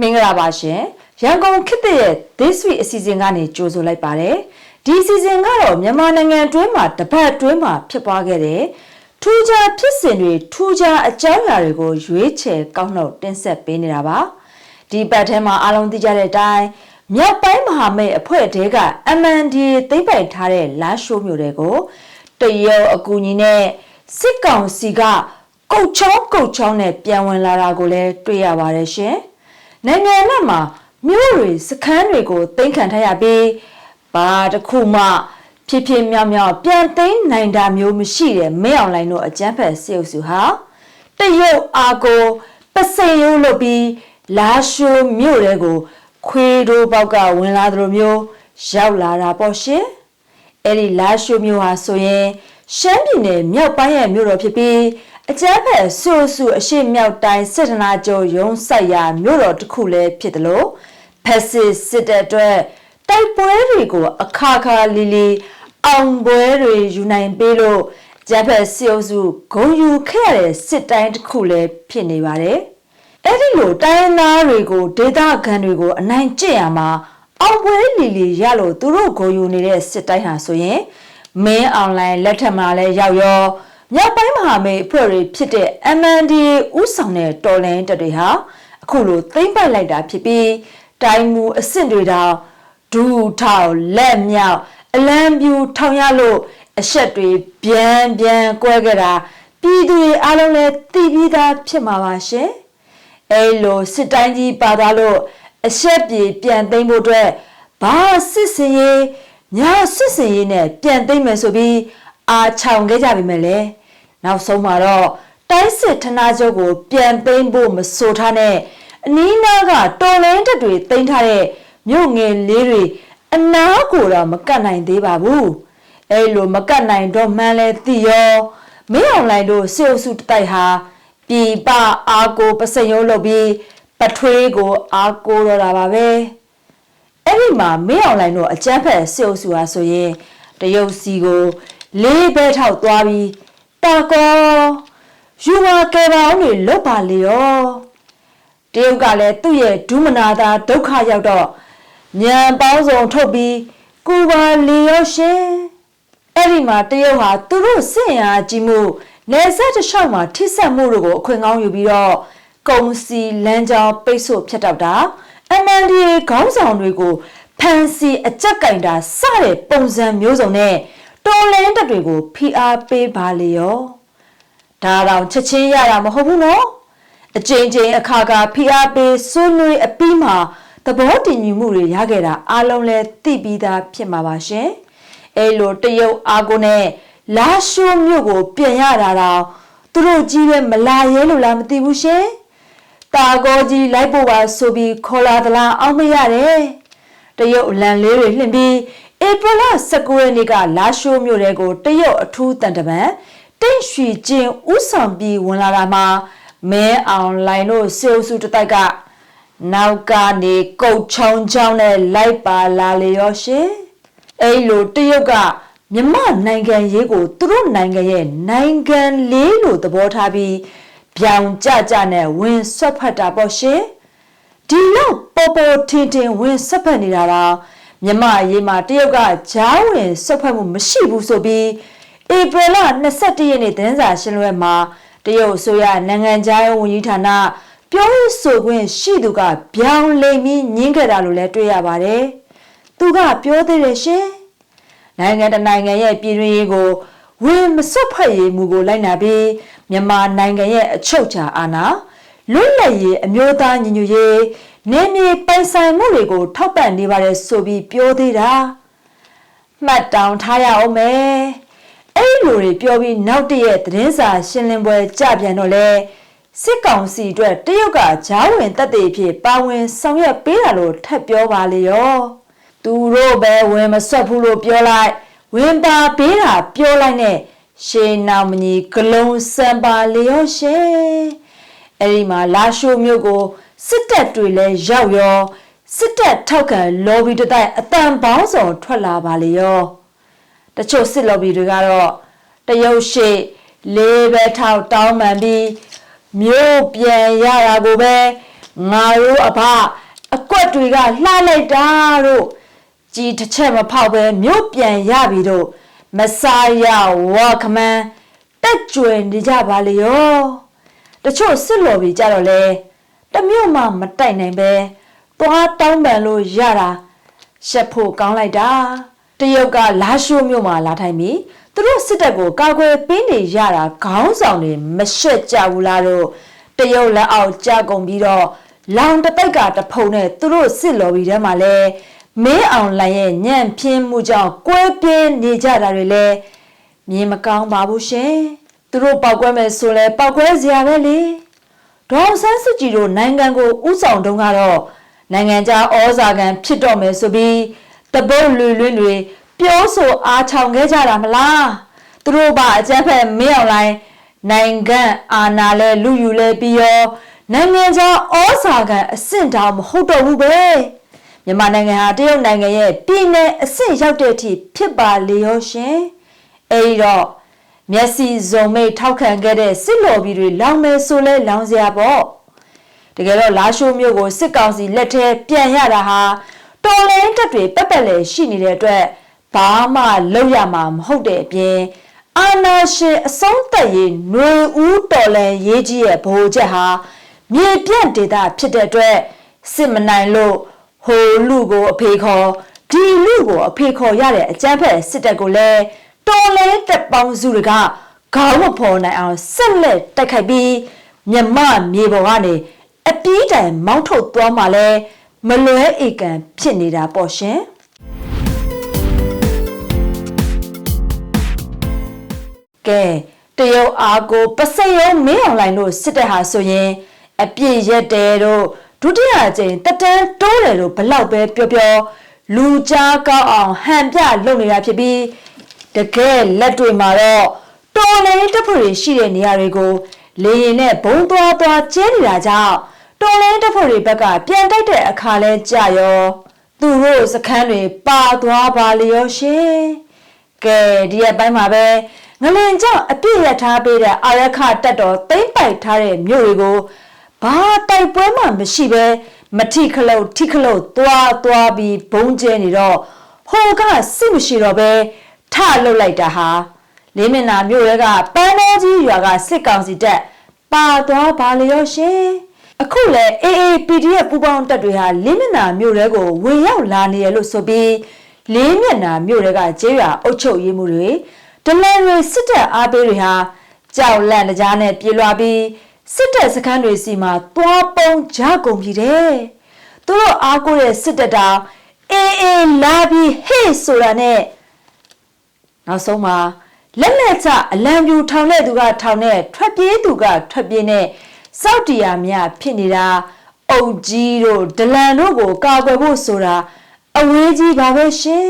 မင်္ဂလာပါရှင်ရန်ကုန်ခေတ်သစ်ရဲ့ This Week အစီအစဉ်ကနေကြိုဆိုလိုက်ပါတယ်ဒီအစီအစဉ်ကတော့မြန်မာနိုင်ငံအတွင်းမှာတပတ်အတွင်းမှာဖြစ်ပွားခဲ့တဲ့ထူးခြားဖြစ်စဉ်တွေထူးခြားအကြောင်းအရာတွေကိုရွေးချယ်ကောက်နှုတ်တင်ဆက်ပေးနေတာပါဒီပတ်ထဲမှာအားလုံးသိကြတဲ့အတိုင်းမြောက်ပိုင်းမဟာမိတ်အဖွဲ့တဲက MNDA သိမ့်ပိုင်ထားတဲ့လာရှိုးမျိုးတွေကိုတရုတ်အကူအညီနဲ့စစ်ကောင်စီကကုတ်ချောင်းကုတ်ချောင်းနဲ့ပြန်ဝင်လာတာကိုလည်းတွေ့ရပါတယ်ရှင်။ နိုင်ငံနဲ့မှာမြို့တွေစခန်းတွေကိုတင်ခံထားရပြီးဘာတစ်ခုမှဖြစ်ဖြစ်မြောက်မြောက်ပြန်သိမ်းနိုင်တာမျိုးမရှိတဲ့မင်းအောင်လိုင်းတို့အကြမ်းဖက်စစ်အုပ်စုဟာတရုတ်အာကိုပစိန်ရုံးလုပ်ပြီးလာရှိုးမြို့တွေကိုခွေးတို့ပေါက်ကဝင်လာသလိုမျိုးရောက်လာတာပေါ့ရှင်။အဲ့ဒီလာရှိုးမြို့ဟာဆိုရင်ရှမ်းပြည်နယ်မြောက်ပိုင်းရဲ့မြို့တော်ဖြစ်ပြီး အကျန်းဖက်ဆူဆူအရှိမြောက်တိုင်းစစ်တနာကျော်ရုံးဆိုင်ရာမြို့တော်တစ်ခုလည်းဖြစ်တယ်လို့ဖက်စစ်စစ်တပ်အတွက်တိုက်ပွဲတွေကိုအခါခါလီလီအောင်ပွဲတွေယူနိုင်ပေးလို့ကျန်းဖက်စီအုပ်စုဂုံယူခဲ့ရတဲ့စစ်တိုင်းတစ်ခုလည်းဖြစ်နေပါတယ်အဲ့ဒီလိုတိုင်းရင်းသားတွေကိုဒေသခံတွေကိုအနိုင်ကျင့်ရမှာအောင်ပွဲလီလီရလို့သူတို့ဂုံယူနေတဲ့စစ်တိုင်းဟာဆိုရင်မင်းအွန်လိုင်းလက်ထက်မှာလည်းရောက်ရော မြောက်ပိုင်းမဟာမိတ်အဖွဲ့တွေဖြစ်တဲ့ MNDA ဥဆောင်တဲ့တော်လိုင်းတပ်တွေဟာအခုလိုသိမ့်ပိုက်လိုက်တာဖြစ်ပြီးတိုင်းမူအဆင့်တွေတောင်ဒူထောင်လက်မြောက်အလံပြူထောင်ရလို့အဆက်တွေပြန်ပြန်ကွဲခဲ့တာပြည်သူတွေအားလုံးလည်းသိပြီးသားဖြစ်မှာပါရှင်အဲလိုစစ်တိုင်းကြီးပါသွားလို့အဆက်ပြေပြန်သိမ့်ဖို့အတွက်ဘာစစ်စင်ရေးညာစစ်စင်ရေးနဲ့ပြန်သိမ့်မယ်ဆိုပြီး အာချောင်ခဲ့ကြပြီမဲ့လေနောက်ဆုံးမှာတော့တိုင်းစစ်ဌာနချုပ်ကို ပြန်သိမ်းဖို့မဆိုထားနဲ့အနီးနားကတော်လင်းတက်တွေသိမ်းထားတဲ့မြို့ငယ်လေးတွေအနာကိုတော့မကတ်နိုင်သေးပါဘူးအဲလိုမကတ်နိုင်တော့မှန်းလဲသိရောမင်းအောင်လိုင်တို့စေအုပ်စုတိုက်ဟာပြည်ပအာကိုပစရုံးလုပ်ပြီးပထွေးကိုအာကိုတော့တာပါပဲအဲ့ဒီမှာမင်းအောင်လိုင်တို့အကြမ်းဖက်စေအုပ်စုဟာဆိုရင်တရုတ်စီကို လေးဘဲထောက်သွားပြီးတာကောယူမာကဲပါအောင်တွေလွတ်ပါလေရောတရုတ်ကလည်းသူ့ရဲ့ဒုမနာသာဒုက္ခရောက်တော့ညံပေါင်းစုံထုတ်ပြီးကူပါလေရောရှင်အဲ့ဒီမှာတရုတ်ဟာသူတို့စင်ရာကြီးမှုနေဆက်တစ်လျှောက်မှာထိဆက်မှုတို့ကိုအခွင့်ကောင်းယူပြီးတော့ကုံစီလမ်းကြောင်းပိတ်ဆို့ဖြတ်တောက်တာ MNDA ခေါင်းဆောင်တွေကိုဖန်စီအကြက်ကင်တာစတဲ့ပုံစံမျိုးစုံနဲ့ တော်လင်းတက်တွေကိုဖိအားပေးပါလေရောဒါတော့ချက်ချင်းရတာမဟုတ်ဘူးနော်အကြိမ်ကြိမ်အခါခါဖိအားပေးဆွနွေးအပြီးမှာသဘောတည်ညီမှုတွေရခဲ့တာအားလုံးလဲသိပြီးသားဖြစ်မှာပါရှင်အဲလိုတရုတ်အာကိုနဲ့လာရှိုးမြို့ကို ပြင်ရတာတော့သူတို့ကြီးပဲမလာရဲလို့လားမသိဘူးရှင်တာကောကြီးလိုက်ဖို့ပါဆိုပြီးခေါ်လာသလားအောင်မရတယ်တရုတ်လန်လေးတွေလှင့်ပြီး ဧပြီလ19ရက်နေ့ကလာရှိုးမြို့တဲကိုတရုတ်အထူးတန်တပံတိတ်ရွှေကျင်းဥဆောင်ပြီးဝင်လာတာမှာမဲအောင်လိုင်တို့စေအုပ်စုတတိုက်ကနောက်ကနေကုတ်ချုံချောင်းနဲ့လိုက်ပါလာလေရောရှင်အဲ့လိုတရုတ်ကမြမနိုင်ငံရေးကိုသူတို့နိုင်ငံရဲ့နိုင်ငံလေးလို့သဘောထားပြီးပြောင်ကြကြနဲ့ဝင်ဆွတ်ဖတ်တာပေါ့ရှင်ဒီလောက်ပေါ်ပေါ်ထင်ထင်ဝင်ဆက်ဖက်နေတာတော့ မြမအရေးမှာတရုတ်ကဂျားဝင်ဆွတ်ဖက်မှုမရှိဘူးဆိုပြီးဧပြီလ22ရက်နေ့သတင်းစာရှင်းလင်းပွဲမှာတရုတ်အစိုးရနိုင်ငံခြားရေးဝန်ကြီးဌာနပြောရေးဆိုခွင့်ရှိသူကပြောင်းလဲပြီးညင်းခဲ့တာလို့လည်းတွေ့ရပါတယ်။သူကပြောသေးတယ်ရှင်။နိုင်ငံတနိုင်ငံရဲ့ပြည်တွင်းရေးကိုဝင်မစွတ်ဖက်ရေးမူကိုလိုက်နာပြီးမြန်မာနိုင်ငံရဲ့အချုပ်ချာအာဏာလွတ်လပ်ရေးအမျိုးသားညီညွတ်ရေး နေမြေပိုင်ဆိုင်မှုတွေကို ထောက်ပံ့နေပါတယ်ဆိုပြီးပြောသေးတာမှတ်တောင်ထားရအောင်မယ်အဲ့လိုတွေပြောပြီးနောက်တည့်ရဲ့သတင်းစာရှင်းလင်းပွဲကြပြန်တော့လဲစစ်ကောင်စီအတွက်တရုတ်ကဂျားဝင်တက်တဲ့ဖြစ်ပါဝင်ဆောင်ရွက်ပေးတာလို့ထပ်ပြောပါလေရောသူတို့ပဲဝင်မဆွတ်ဘူးလို့ပြောလိုက်ဝင်ပါပေးတာပြောလိုက်နဲ့ရှေးနောင်မကြီးဂလုံးစံပါလေရောရှင်အဲ့ဒီမှာလာရှိုးမျိုးကို စစ်တပ်တွေလည်းရောက်ရောစစ်တပ်ထောက်ခံလော်ဘီတတိုက်အတန်ပေါင်းစုံထွက်လာပါလေရောတချို့စစ်လော်ဘီတွေကတော့တရုတ်ရှိလေးပဲထောက်တောင်းပန်ပြီးမြို့ပြန်ရတာကိုပဲငါတို့အဖအကွက်တွေကလှလိုက်တာတို့ကြည်တစ်ချက်မဖောက်ပဲမြို့ပြန်ရပြီတို့မစားရဝါခမန်းတက်ကြွယ်နေကြပါလေရောတချို့စစ်လော်ပြီးကြတော့လေတ မျိုးမှမတိုက်နိုင်ပဲတွားတောင်းပန်လို့ရတာရှက်ဖို့ကောင်းလိုက်တာတရုတ်ကလာရှိုးမြို့မှာလာထိုင်ပြီးသူတို့စစ်တပ်ကိုကာကွယ်ပေးနေရတာခေါင်းဆောင်တွေမရှက်ကြဘူးလားတို့တရုတ်လက်အောက်ကြာကုန်ပြီးတော့လောင်တပိုက်ကတဖုံနဲ့သူတို့စစ်လော်ပြီးထဲမှာလဲမင်းအောင်လိုင်ရဲ့ညံ့ပြင်းမှုကြောင့်ကွဲပြင်းနေကြတာတွေလဲမြင်မကောင်းပါဘူးရှင်သူတို့ပောက်ကွဲမယ်ဆိုလဲပောက်ကွဲစရာပဲလေ ဒေါအောင်ဆန်းစုကြည်တို့နိုင်ငံကိုဥဆောင်တုန်းကတော့နိုင်ငံခြားဩဇာခံဖြစ်တော့မယ်ဆိုပြီးတပုတ်လွေလွင်းတွေပြောဆိုအားချောင်ခဲ့ကြတာမလားသူတို့ကအကြမ်းဖက်မင်းအောင်လိုင်းနိုင်ငံအာဏာလဲလူယူလဲပြီးရောနိုင်ငံခြားဩဇာခံအဆင့်တောင်မဟုတ်တော့ဘူးပဲမြန်မာနိုင်ငံဟာတရုတ်နိုင်ငံရဲ့ပြည်내အဆင့်ရောက်တဲ့အထိဖြစ်ပါလေရောရှင်အဲဒီတော့ မျက်စိစုံမိတ်ထောက်ခံခဲ့တဲ့စစ်လော်ဘီတွေလောင်မယ်ဆိုလဲလောင်စရာပေါ့တကယ်တော့လာရှိုးမျိုးကိုစစ်ကောင်စီလက်ထဲပြန်ရတာဟာတော်လင်းတက်တွေပက်ပက်လေရှိနေတဲ့အတွက်ဘာမှလုပ်ရမှာမဟုတ်တဲ့အပြင်အာနာရှင်အဆုံးသက်ရေးຫນွေဦးတော်လန်ရေးကြီးရဲ့ဗဟိုချက်ဟာမြေပြန့်ဒေတာဖြစ်တဲ့အတွက်စစ်မနိုင်လို့ဟိုလူကိုအဖေခေါ်ဒီလူကိုအဖေခေါ်ရတဲ့အကြမ်းဖက်စစ်တပ်ကိုလည်း တော်လဲတက်ပေါင်းစုတွေကခေါင်းမဖော်နိုင်အောင်ဆက်လက်တိုက်ခိုက်ပြီးမြမမြေပေါ်ကနေအပီးတိုင်မောင်းထုတ်သွားမှလဲမလွဲဧကန်ဖြစ်နေတာပေါ့ရှင်ကဲတရုတ်အားကိုပစယုံမင်းအောင်လိုင်းလို့စစ်တပ်ဟာဆိုရင်အပြည့်ရက်တယ်တို့ဒုတိယအကြိမ်တတန်းတိုးတယ်လို့ဘလောက်ပဲပြောပြောလူကြားကောင်းအောင်ဟန်ပြလုပ်နေတာဖြစ်ပြီး တကယ်လက်တွေမှာတော့တော်လိုင်းတပ်ဖွဲ့တွေရှိတဲ့နေရာတွေကိုလေရင်နဲ့ဘုံသွားသွားကျဲနေတာကြောင့်တော်လိုင်းတပ်ဖွဲ့တွေဘက်ကပြန်တိုက်တဲ့အခါလဲကြာရောသူတို့စခန်းတွေပါသွားပါလျောရှင်ကဲဒီရက်ပိုင်းမှာပဲငလင်ကြောင့်အပြည့်ရထားပေးတဲ့အာရခတက်တော်သိမ့်ပိုက်ထားတဲ့မြို့တွေကိုဘာတိုက်ပွဲမှမရှိပဲမထိခလုတ်ထိခလုတ်သွားသွားပြီးဘုံကျဲနေတော့ဟိုကစစ်မရှိတော့ပဲ ထလုတ်လိုက်တာဟာလေးမင်နာမြို့ရဲကပန်းတော်ကြီးရွာကစစ်ကောင်စီတပ်ပါသွားပါလျောရှင်အခုလဲ AAPDF ပူပေါင်းတပ်တွေဟာလေးမင်နာမြို့ရဲကိုဝင်ရောက်လာနေရလို့ဆိုပြီးလေးမျက်နာမြို့ရဲကကျေးရွာအုပ်ချုပ်ရေးမှုတွေဒလန်တွေစစ်တပ်အားပေးတွေဟာကြောက်လန့်ကြားနဲ့ပြေးလွှာပြီးစစ်တပ်စခန်းတွေစီမှာသွားပုံကြကုန်ပြီတဲ့သူတို့အားကိုးတဲ့စစ်တပ်တောင်အေးအေးလာပြီးဟေ့ဆိုတာနဲ့ နောက်ဆုံးမှာလက်လက်ချအလံပြူထောင်တဲ့သူကထောင်တဲ့ထွက်ပြေးသူကထွက်ပြေးနဲ့စောက်တီယာများဖြစ်နေတာအုပ်ကြီးတို့ဒလန်တို့ကိုကာကွယ်ဖို့ဆိုတာအဝေးကြီးပါပဲရှင်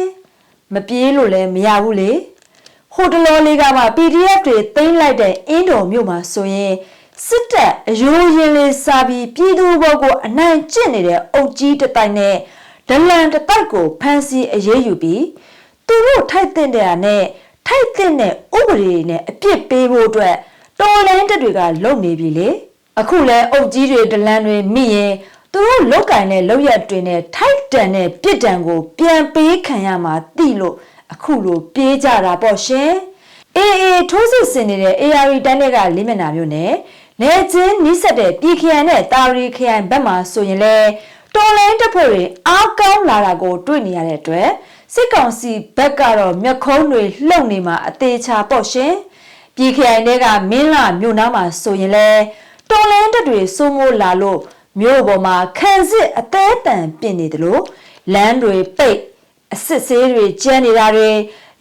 မပြေးလို့လည်းမရဘူးလေဟိုတလောလေးကမှ PDF တွေသိမ်းလိုက်တဲ့အင်းတော်မြို့မှာဆိုရင်စစ်တပ်အယိုးရင်လေးစားပြီးပြည်သူဘောကိုအနိုင်ကျင့်နေတဲ့အုပ်ကြီးတတိုက်နဲ့ဒလန်တတိုက်ကိုဖမ်းဆီးအရေးယူပြီး သူတို့ထိုက်တဲ့တဲ့နဲ့ထိုက်တဲ့ဥပဒေနဲ့အပြစ်ပေးဖို့အတွက်တော်လိုင်းတက်တွေကလုံနေပြီလေအခုလဲအုပ်ကြီးတွေဒလန်တွေမိရင်သူတို့လောက်ကင်တဲ့လောက်ရက်တွေနဲ့ထိုက်တန်တဲ့ပြစ်ဒဏ်ကိုပြန်ပေးခံရမှာတိလို့အခုလိုပြေးကြတာပေါ့ရှင်အေးအေးထိုးစစ်ဆင်နေတဲ့ AR တိုင်းတွေကလိမနာမျိုးနဲ့နေချင်းနီးစက်တဲ့ပြည်ခရိုင်နဲ့တာရီခရိုင်ဘက်မှာဆိုရင်လေတော်လိုင်းတပ်ဖွဲ့တွေအားကောင်းလာတာကိုတွေ့နေရတဲ့အတွက် စစ်ကောင်စီဘက်ကတော့မျက်ခုံးတွေလှုပ်နေမှာအသေးချာပေါ့ရှင်ပြည်ခရိုင်တွေကမင်းလာမြို့နားမှာဆိုရင်လေတော်လိုင်းတပ်တွေစိုးမိုးလာလို့မြို့ပေါ်မှာခံစစ်အသေးတန်ပြင့်နေတယ်လို့လမ်းတွေပိတ်အစ်စ်ဆေးတွေကျန်းနေတာတွေ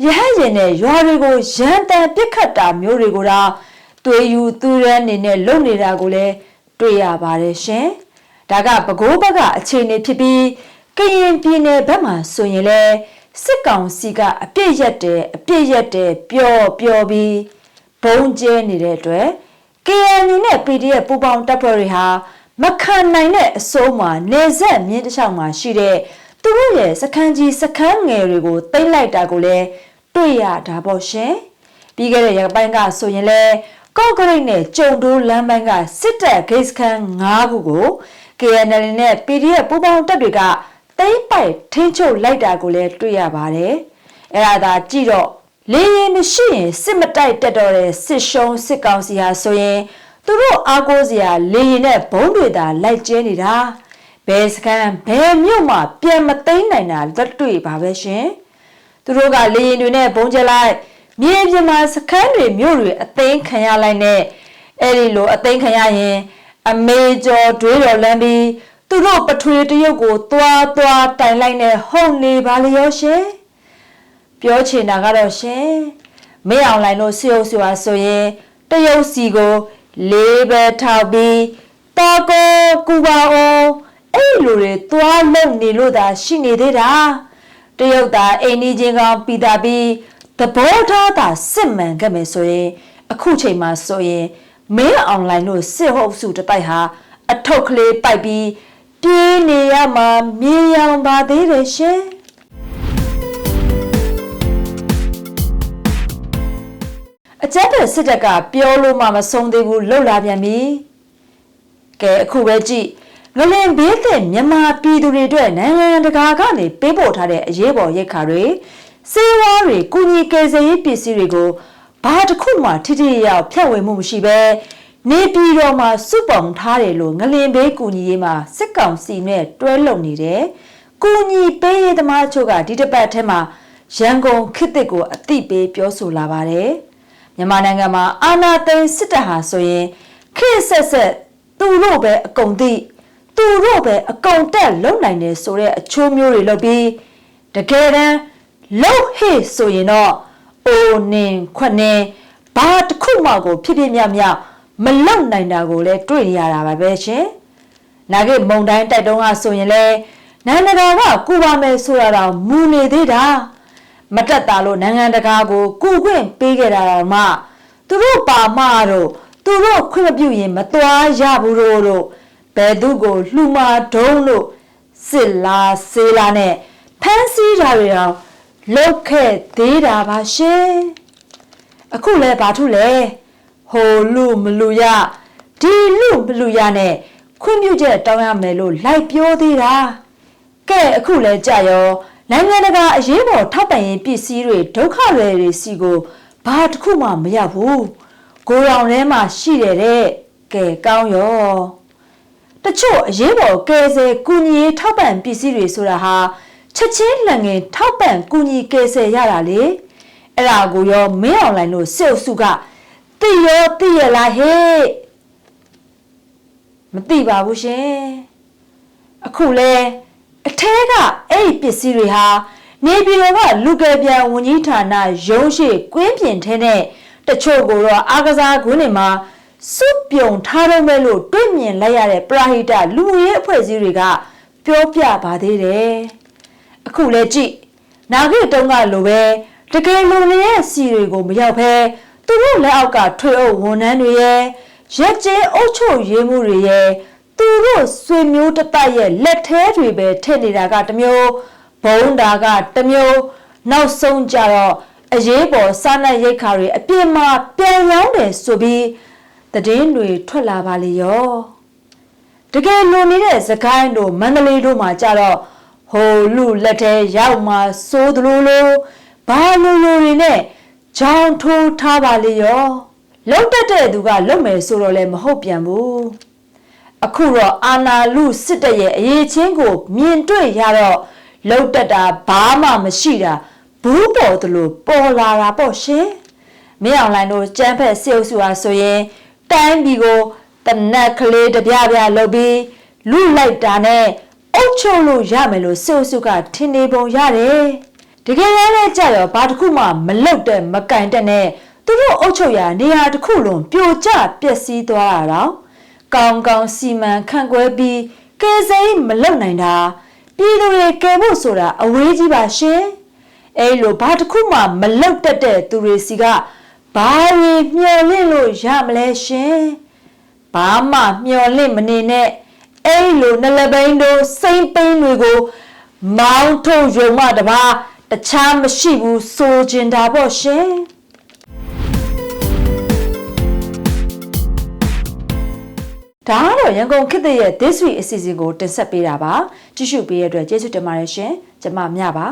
ရဟန်းရင်နဲ့ရွာတွေကိုရန်တန်ပစ်ခတ်တာမျိုးတွေကိုတော့သွေးယူသူရန်နေနဲ့လုံနေတာကိုလည်းတွေ့ရပါတယ်ရှင်။ဒါကပဲခူးဘက်ကအခြေအနေဖြစ်ပြီးကရင်ပြည်နယ်ဘက်မှာဆိုရင်လည်း စစ်ကောင်စီကအပြစ်ရက်တယ်အပြစ်ရက်တယ်ပျော်ပျော်ပြီးဘုံကျဲနေတဲ့အတွက် KNU နဲ့ PDF ပူးပေါင်းတပ်ဖွဲ့တွေဟာမခံနိုင်တဲ့အစိုးမှာနေဆက်မြင်းတစ်လျှောက်မှာရှိတဲ့သူတို့ရဲ့စခန်းကြီးစခန်းငယ်တွေကိုတိမ့်လိုက်တာကိုလည်းတွေ့ရတာပေါ့ရှင်ပြီးခဲ့တဲ့ရက်ပိုင်းကဆိုရင်လည်းကော့ဂရိတ်နဲ့ကြုံတိုးလမ်းပိုင်းကစစ်တပ်ဂိတ်စခန်း၅ခုကို KNL နဲ့ PDF ပူးပေါင်းတပ်တွေက သိမ့်ပိုက်ထိန်းချုပ်လိုက်တာကိုလည်းတွေ့ရပါတယ်အဲ့ဒါသာကြည့်တော့လေရင်မရှိရင်စစ်မတိုက်တက်တော့တဲ့စစ်ရှုံးစစ်ကောင်စီဟာဆိုရင်သူတို့အားကိုးစရာလေရင်နဲ့ဘုံတွေသာလိုက်ကျဲနေတာဘယ်စကန်ဘယ်မြို့မှာပြန်မသိမ်းနိုင်တာလက်တွေ့ပါပဲရှင်သူတို့ကလေရင်တွေနဲ့ဘုံကျလိုက်မြေပြင်မှာစခန်းတွေမြို့တွေအသိမ်းခံရလိုက်နဲ့အဲ့ဒီလိုအသိမ်းခံရရင် အမေကျော်တွေးတော်လမ်းပြီး သူတို့ပထွေတရုတ်ကိုသွားသွားတိုင်လိုက်နဲ့ဟုတ်နေပါလေရောရှင်ပြောချင်တာကတော့ရှင်မင်းအောင်လိုင်းတို့စီအုပ်ဆိုတာဆိုရင်တရုတ်စီကိုလေးပဲထောက်ပြီးတာကိုကူပါအောင်အဲ့လိုတွေသွားလုံနေလို့သာရှိနေသေးတာတရုတ်သားအိမ်ကြီးချင်းကောင်ပြီးတာပြီးသဘောထားသာစစ်မှန်ခဲ့မယ်ဆိုရင်အခုချိန်မှာဆိုရင်မင်းအွန်လိုင်းတို့စစ်ဟုတ်စုတစ်တိုက်ဟာအထုပ်ကလေးပိုက်ပြီး ပြေးနေရမှာမြေရောင်ပါသေးတယ်ရှင်အကြက်တဲ့စစ်တပ်ကပြောလို့မှမဆုံးသေးဘူးလှုပ်လာပြန်ပြီကဲအခုပဲကြည့်ငလင်ဘေးတဲ့မြန်မာပြည်သူတွေအတွက်နိုင်ငံတကာကနေပေးပို့ထားတဲ့အရေးပေါ်ရိတ်ခါတွေစေဝါတွေကုညီကယ်ဆယ်ရေးပစ္စည်းတွေကိုဘာတစ်ခုမှထိထိရောက်ဖြန့်ဝေမှုမရှိဘဲ နေပြည်တော်မှာစုပုံထားတယ်လို့ငလင်ဘေးကူညီရေးမှာစစ်ကောင်စီနဲ့တွဲလုံနေတယ်။ကူညီပေးရေးသမားချုပ်ကဒီတစ်ပတ်ထဲမှာရန်ကုန်ခေတ်တစ်ကိုအတိပေးပြောဆိုလာပါတယ်။မြန်မာနိုင်ငံမှာအာဏာသိမ်းစစ်တပ်ဟာဆိုရင်ခေတ်ဆက်ဆက်သူတို့ပဲအကုန်သိသူတို့ပဲအကုန်တက်လုံနိုင်တယ်ဆိုတဲ့အချိုးမျိုးတွေလုပ်ပြီးတကယ်တမ်းလှုပ်ဟေ့ဆိုရင်တော့အိုနင်ခွနင်ဘာတစ်ခုမှကိုဖြစ်ဖြစ်မြမြ မလုံနိုင်တာကိုလည်းတွေ့ရတာပါပဲရှင်။နာဂိမုံတိုင်းတိုက်တုံးကဆိုရင်လေနိုင်ငံတကာကကူပါမယ်ဆိုရတာမူနေသေးတာမတက်တာလို့နိုင်ငံတကာကိုကူခွင့်ပေးခဲ့တာတော့မှသူတို့ပါမတော့သူတို့ခွင့်မပြုရင်မသွားရဘူးလို့တို့ဘယ်သူကိုလှူမာဒုံးလို့စစ်လားဆေးလားနဲ့ဖမ်းဆီးတာတွေတော့လုတ်ခဲ့သေးတာပါရှင်အခုလဲဘာထုလဲ ဟိုလူမလူရဒီလူမလူရနဲ့ခွင့်ပြုချက်တောင်းရမယ်လို့လိုက်ပြောသေးတာကဲအခုလဲကြရောနိုင်ငံတကာအရေးပေါ်ထောက်ပံ့ရေးပစ္စည်းတွေဒုက္ခတွေတွေစီကိုဘာတစ်ခုမှမရဘူးကိုရောင်ထဲမှာရှိတယ်တဲ့ကဲကောင်းရောတချို့အရေးပေါ်ကယ်ဆယ်ကူညီရေးထောက်ပံ့ပစ္စည်းတွေဆိုတာဟာချက်ချင်းလက်ငယ်ထောက်ပံ့ကူညီကယ်ဆယ်ရတာလေအဲ့ဒါကိုရောမင်းအွန်လိုင်းလို့စစ်အုပ်စုက သိရောသိရလားဟဲ့မသိပါဘူးရှင်အခုလဲအထဲကအဲ့ဒီပစ္စည်းတွေဟာနေပြည်တော်ကလူကယ်ပြန်ဝန်ကြီးဌာနရုံးရှိကွင်းပြင်ထဲနဲ့တချို့ကိုတော့အားကစားကွင်းတွေမှာစုပြုံထားတော့မဲ့လို့တွေ့မြင်လိုက်ရတဲ့ပရာဟိတလူမှုရေးအဖွဲ့အစည်းတွေကပြောပြပါသေးတယ်အခုလဲကြည့်နာဂိတုံးကလိုပဲတကယ်လုံရဲ့စီတွေကိုမရောက်ဘဲ သူတို့လက်အောက်ကထွေအုပ်ဝန်ထမ်းတွေရဲ့ရက်ကျဲအုပ်ချုပ်ရေးမှုတွေရဲ့သူတို့ဆွေမျိုးတပတ်ရဲ့လက်ထဲတွေပဲထည့်နေတာကတမျိုးဘုံတာကတမျိုးနောက်ဆုံးကြတော့အရေးပေါ်စားနပ်ရိက္ခာတွေအပြင်းမှာပြန်ရောင်းတယ်ဆိုပြီးတည်င်းတွေထွက်လာပါလေရောတကယ်လွန်နေတဲ့သခိုင်းတို့မန္တလေးတို့မှာကြတော့ဟိုလူလက်ထဲရောက်မှစိုးသလိုလိုဘာလိုလိုတွေနဲ့ ချောင်းထိုးထားပါလေရောလုံတက်တဲ့သူကလုံမယ်ဆိုတော့လည်းမဟုတ်ပြန်ဘူးအခုတော့အာနာလူစစ်တပ်ရဲ့အရေးချင်းကို မြင်တွေ့ရတော့လုံတက်တာဘာမှမရှိတာဘူးပေါ်သလိုပေါ်လာတာပေါ့ရှင်မင်းအောင်လိုင်းတို့ကြမ်းဖက်စေအုပ်စုဟာဆိုရင်တိုင်းပြည်ကိုတနက်ကလေးတပြပြလုပ်ပြီးလူလိုက်တာနဲ့အုပ်ချုပ်လို့ရမယ်လို့စေအုပ်စုကထင်နေပုံရတယ် တကယ်လည်းကြရောဘာတစ်ခုမှမလုတ်တဲ့မကင်တဲ့နဲ့သူတို့အုပ်ချုပ်ရာနေရာတစ်ခုလုံးပြိုကျပျက်စီးသွားတာတော့ကောင်းကောင်းစီမံခန့်ခွဲပြီးကယ်ဆယ်မလုပ်နိုင်တာပြည်သူတွေကယ်ဖို့ဆိုတာအဝေးကြီးပါရှင်အဲလိုဘာတစ်ခုမှမလုတ်တတ်တဲ့သူတွေစီကဘာတွေမျော်လင့်လို့ရမလဲရှင်ဘာမှမျော်လင့်မနေနဲ့အဲ့လိုနှလပိန်းတို့စိမ့်ပိန်းတွေကိုမောင်းထုတ်ရုံမှတပါ တခြားမရှိဘူးဆိုကျင်တာပေါ့ရှင်ဒါကတော့ရန်ကုန်ခေတ်သစ်ရဲ့ This Week အစီအစဉ်ကိုတင်ဆက်ပေးတာပါကြည့်ရှုပေးရတဲ့အတွက်ကျေးဇူးတင်ပါတယ်ရှင်ကျွန်မမြပါ